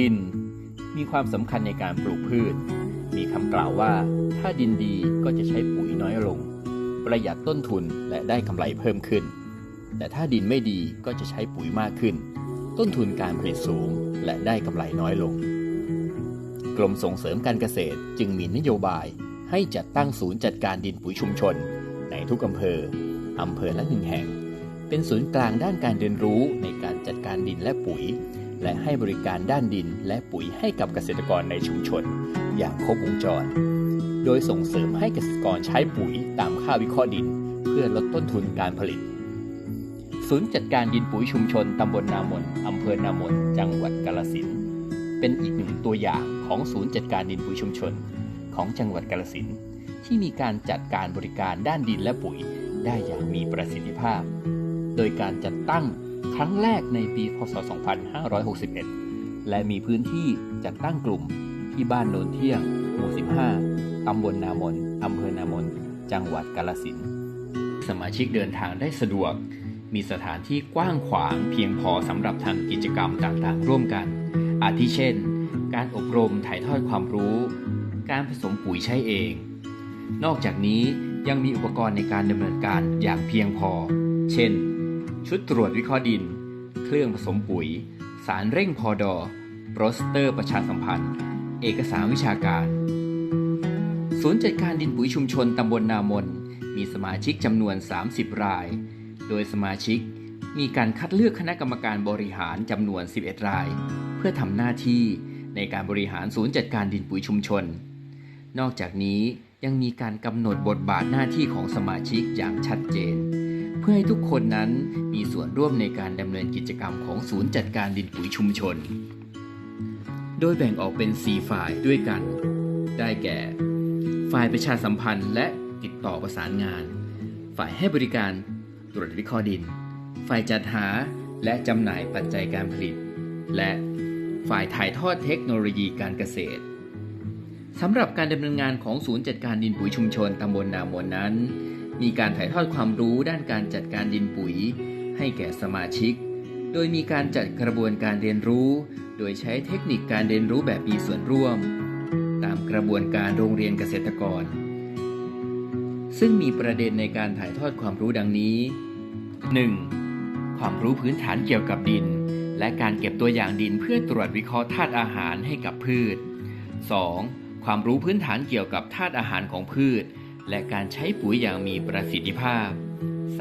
ดิน มีความสำคัญในการปลูกพืช มีคำกล่าวว่า ถ้าดินดีก็จะใช้ปุ๋ยน้อยลง ประหยัดต้นทุนและได้กำไรเพิ่มขึ้น แต่ถ้าดินไม่ดีก็จะใช้ปุ๋ยมากขึ้น ต้นทุนการผลิตสูงและได้กำไรน้อยลง กรมส่งเสริมการเกษตรจึงมีนโยบายให้จัดตั้งศูนย์จัดการดินปุ๋ยชุมชน ในทุกอำเภอ อำเภอละหนึ่งแห่ง เป็นศูนย์กลางด้านการเรียนรู้ในการจัดการดินและปุ๋ย และให้บริการด้านดินและปุ๋ยให้กับเกษตรกรในชุมชน อย่างครบวงจร โดยส่งเสริมให้เกษตรกรใช้ปุ๋ยตามค่าวิเคราะห์ดิน เพื่อลดต้นทุนการผลิต ศูนย์จัดการดินปุ๋ยชุมชนตำบลนามนอำเภอนามนจังหวัดกาลสินเป็นอีกหนึ่งตัวอย่างของศูนย์จัดการดินปุ๋ยชุมชน ของจังหวัดกาลสินที่มีการจัดการบริการด้านดินและปุ๋ยได้อย่างมีประสิทธิภาพ โดยการจัดตั้ง ครั้งแรกในปีพศ 2561 และมีพื้นที่จัดตั้งกลุ่มที่บ้านโนนเที่ยง หมู่ 15 ตำบลนามน อำเภอนามน จังหวัดกาลสิน สมาชิกเดินทางได้สะดวก มีสถานที่กว้างขวางเพียงพอสำหรับทำกิจกรรมต่างๆ ร่วมกัน อาทิเช่น การอบรมถ่ายทอดความรู้ การผสมปุ๋ยใช้เอง นอกจากนี้ยังมีอุปกรณ์ในการดำเนินการอย่างเพียงพอ เช่น ชุดตรวจวิเคราะห์ดิน เครื่องผสมปุ๋ย สารเร่งพอดอโปสเตอร์ประชาสัมพันธ์ เอกสารวิชาการ ศูนย์จัดการดินปุ๋ยชุมชนตำบลนามน มีสมาชิกจำนวน 30 ราย โดยสมาชิกมีการคัดเลือกคณะกรรมการบริหารจำนวน 11 ราย เพื่อทำหน้าที่ในการบริหารศูนย์จัดการดินปุ๋ยชุมชน นอกจากนี้ยังมีการกำหนดบทบาทหน้าที่ของสมาชิกอย่างชัดเจน พื่อให้ทุกคนนั้นมีส่วนร่วมในการดำเนินกิจกรรมของศูนย์จัดการดินปุ๋ยชุมชน โดยแบ่งออกเป็น 4 ฝ่ายด้วยกัน ได้แก่ ฝ่ายประชาสัมพันธ์และติดต่อประสานงาน ฝ่ายให้บริการตรวจวิเคราะห์ดิน ฝ่ายจัดหาและจำหน่ายปัจจัยการผลิต และฝ่ายถ่ายทอดเทคโนโลยีการเกษตรสำหรับการดำเนินงานของศูนย์จัดการดินปุ๋ยชุมชนตำบลนามนนั้น มีการถ่ายทอดความรู้ด้านการจัดการดินปุ๋ย ให้แก่สมาชิก โดยมีการจัดกระบวนการเรียนรู้ โดยใช้เทคนิคการเรียนรู้แบบมีส่วนร่วม ตามกระบวนการโรงเรียนเกษตรกร ซึ่งมีประเด็นในการถ่ายทอดความรู้ดังนี้ 1. ความรู้พื้นฐานเกี่ยวกับดิน และการเก็บตัวอย่างดินเพื่อตรวจวิเคราะห์ธาตุอาหารให้กับพืช 2. ความรู้พื้นฐานเกี่ยวกับธาตุอาหารของพืช และการใช้ปุ๋ยอย่างมีประสิทธิภาพ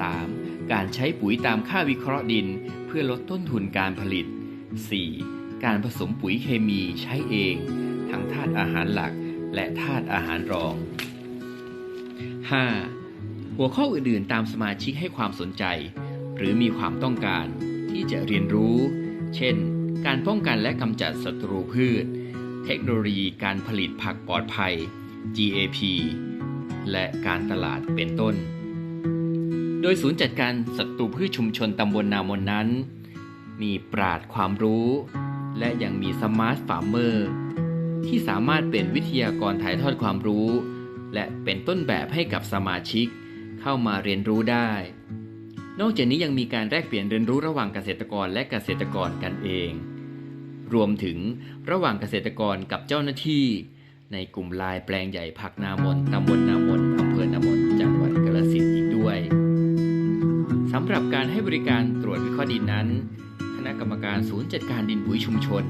3. การใช้ปุ๋ยตามค่าวิเคราะห์ดิน เพื่อลดต้นทุนการผลิต 4. การผสมปุ๋ยเคมีใช้เอง ทั้งธาตุอาหารหลักและธาตุอาหารรอง 5. หัวข้ออื่นๆ ตามสมาชิกให้ความสนใจ หรือมีความต้องการที่จะเรียนรู้ เช่น การป้องกันและกำจัดศัตรูพืช เทคโนโลยีการผลิตผักปลอดภัย GAP และการตลาดเป็นต้น โดยศูนย์จัดการศัตรูพืชชุมชนตำบลนามนนั้น มีปราดความรู้ และยังมีสมาร์ทฟาร์มเมอร์ที่สามารถเป็นวิทยากรถ่ายทอดความรู้ และเป็นต้นแบบให้กับสมาชิกเข้ามาเรียนรู้ได้ นอกจากนี้ยังมีการแลกเปลี่ยนเรียนรู้ระหว่างเกษตรกรและเกษตรกรกันเอง รวมถึงระหว่างเกษตรกรกับเจ้าหน้าที่ ในกลุ่มลายแปลงใหญ่ผักนามนตำบลนามนอำเภอนามนจังหวัดกาฬสินธุ์อีกด้วยสำหรับการให้บริการตรวจวิเคราะห์ดินนั้น คณะกรรมการศูนย์จัดการดินปุ๋ยชุมชน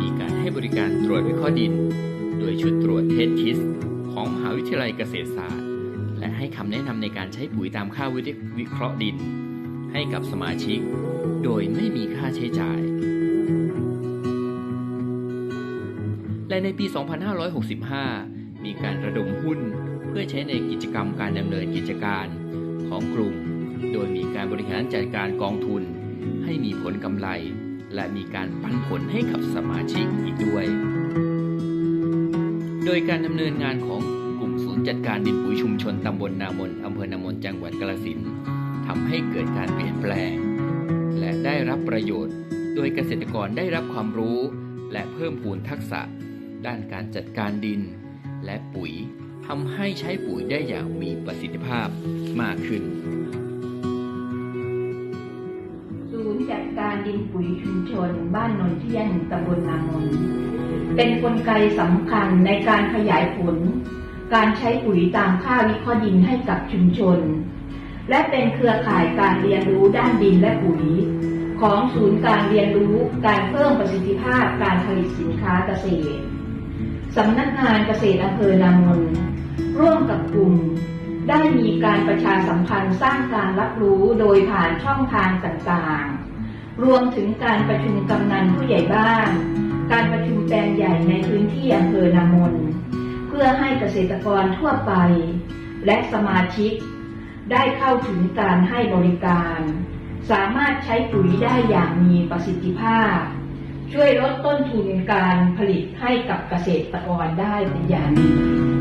มีการให้บริการตรวจวิเคราะห์ดิน โดยชุดตรวจเทสคิส ของมหาวิทยาลัยเกษตรศาสตร์ และให้คำแนะนำในการใช้ปุ๋ยตามค่าวิเคราะห์ดิน ให้กับสมาชิก โดยไม่มีค่าใช้จ่าย และในปี 2565 มีการระดมหุ้นเพื่อใช้ในกิจกรรมการดำเนินกิจการของกลุ่ม โดยมีการบริหารจัดการกองทุน ให้มีผลกำไร และมีการปันผลให้กับสมาชิกอีกด้วย โดยการดำเนินงานของกลุ่มศูนย์จัดการดินปุ๋ยชุมชนตำบลนามนอำเภอนามนจังหวัดกาฬสินธุ์ทำให้เกิดการเปลี่ยนแปลง และได้รับประโยชน์ โดยเกษตรกรได้รับความรู้ และเพิ่มพูนทักษะ ด้านการจัดการดิน และปุ๋ยทำให้ใช้ปุ๋ยได้อย่างมีประสิทธิภาพมากขึ้น ศูนย์จัดการดินปุ๋ยชุมชน บ้านนนเที่ยงตำบลนามน เป็นนกลไกสำคัญในการขยายผล การใช้ปุ๋ยตามค่าวิเคราะห์ดินให้กับชุมชน และเป็นเครือข่ายการเรียนรู้ด้านดินและปุ๋ยของศูนย์การเรียนรู้การเพิ่มประสิทธิภาพการผลิตสินค้าเกษตร สำนักงานเกษตรอำเภอนามนร่วมกับกลุ่ม ได้มีการประชาสัมพันธ์สร้างการรับรู้โดยผ่านช่องทางต่างๆ รวมถึงการประชุมกำนันผู้ใหญ่บ้าน การประชุมแปลงใหญ่ในพื้นที่อำเภอนามนเพื่อให้เกษตรกรทั่วไป และสมาชิก ได้เข้าถึงการให้บริการ สามารถใช้ปุ๋ยได้อย่างมีประสิทธิภาพ ช่วยลดต้นทุนการผลิตให้กับเกษตรกรได้เป็นอย่างดี